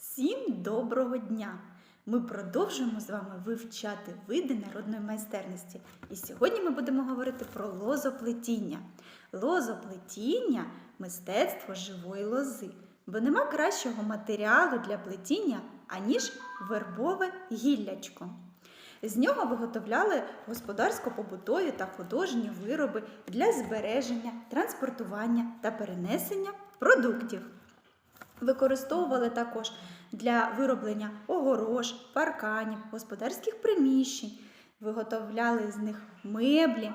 Всім доброго дня! Ми продовжуємо з вами вивчати види народної майстерності. І сьогодні ми будемо говорити про лозоплетіння. Лозоплетіння мистецтво живої лози, бо нема кращого матеріалу для плетіння, аніж вербове гіллячко. З нього виготовляли господарсько-побутові та художні вироби для збереження, транспортування та перенесення продуктів. Використовували також для вироблення огорож, парканів, господарських приміщень, виготовляли з них меблі,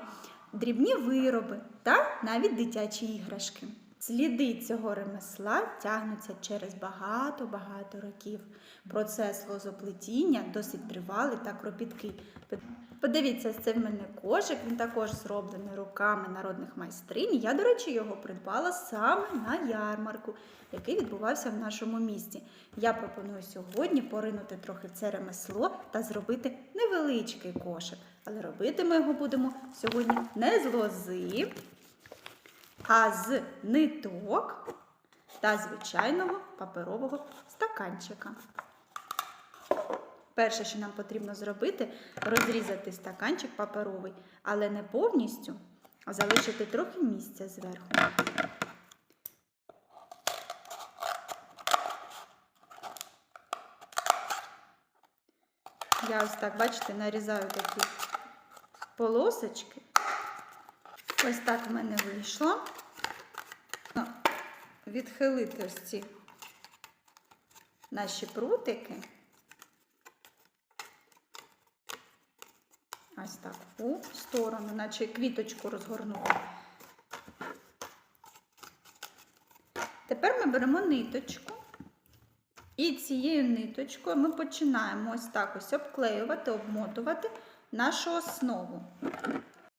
дрібні вироби та навіть дитячі іграшки. Сліди цього ремесла тягнуться через багато-багато років. Процес лозоплетіння досить тривалий та кропіткий. Подивіться, це в мене кошик, він також зроблений руками народних майстринь. Я, до речі, його придбала саме на ярмарку, який відбувався в нашому місті. Я пропоную сьогодні поринути трохи в це ремесло та зробити невеличкий кошик. Але робити ми його будемо сьогодні не з лози, а з ниток та звичайного паперового стаканчика. Перше, що нам потрібно зробити, розрізати стаканчик паперовий, але не повністю, а залишити трохи місця зверху. Я ось так, бачите, нарізаю такі полосочки. Ось так в мене вийшло. Ну, Відхилити ось ці наші прутики. Ось так, у сторону, наче квіточку розгорнула. Тепер ми беремо ниточку. І цією ниточкою ми починаємо ось так ось обклеювати, обмотувати нашу основу.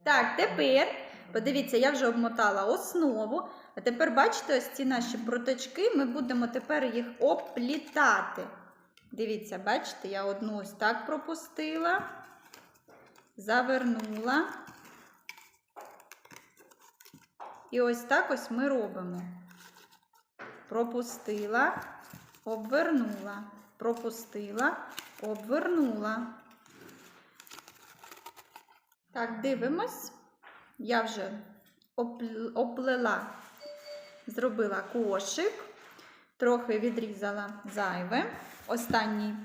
Так, тепер, подивіться, я вже обмотала основу. А тепер, бачите, ось ці наші проточки, ми будемо тепер їх оплітати. Дивіться, бачите, я одну ось так пропустила, завернула. І ось так ось ми робимо. Пропустила, обвернула, пропустила, обвернула. Так, дивимось. Я вже опл- оплела, зробила кошик, трохи відрізала зайве. Останній,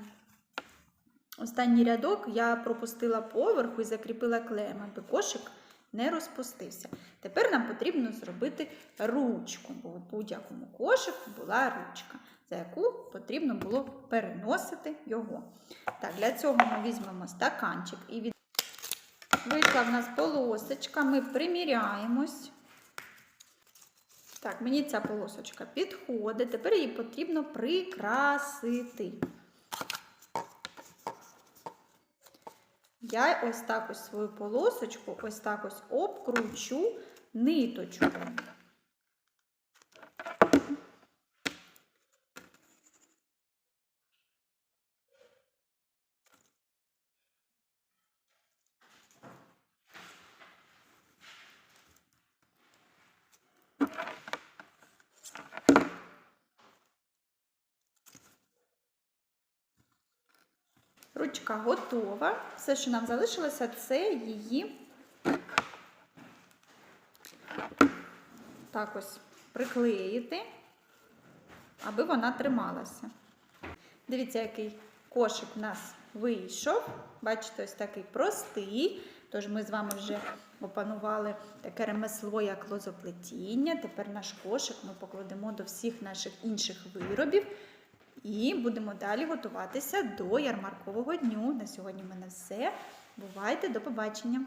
останній рядок я пропустила поверху і закріпила клеєм, аби кошик не розпустився. Тепер нам потрібно зробити ручку, бо в будь-якому кошику була ручка, за яку потрібно було переносити його. Так, для цього ми візьмемо стаканчик і від Вийшла в нас полосочка, ми приміряємось. Так, мені ця полосочка підходить. Тепер її потрібно прикрасити. Я ось так ось свою полосочку, ось так ось обкручу ниточку. Ручка готова. Все, що нам залишилося, це її так ось приклеїти, аби вона трималася. Дивіться, який кошик у нас вийшов. Бачите, ось такий простий. Тож ми з вами вже опанували таке ремесло, як лозоплетіння. Тепер наш кошик ми покладемо до всіх наших інших виробів. І будемо далі готуватися до ярмаркового дню. На сьогодні в мене все. Бувайте, до побачення!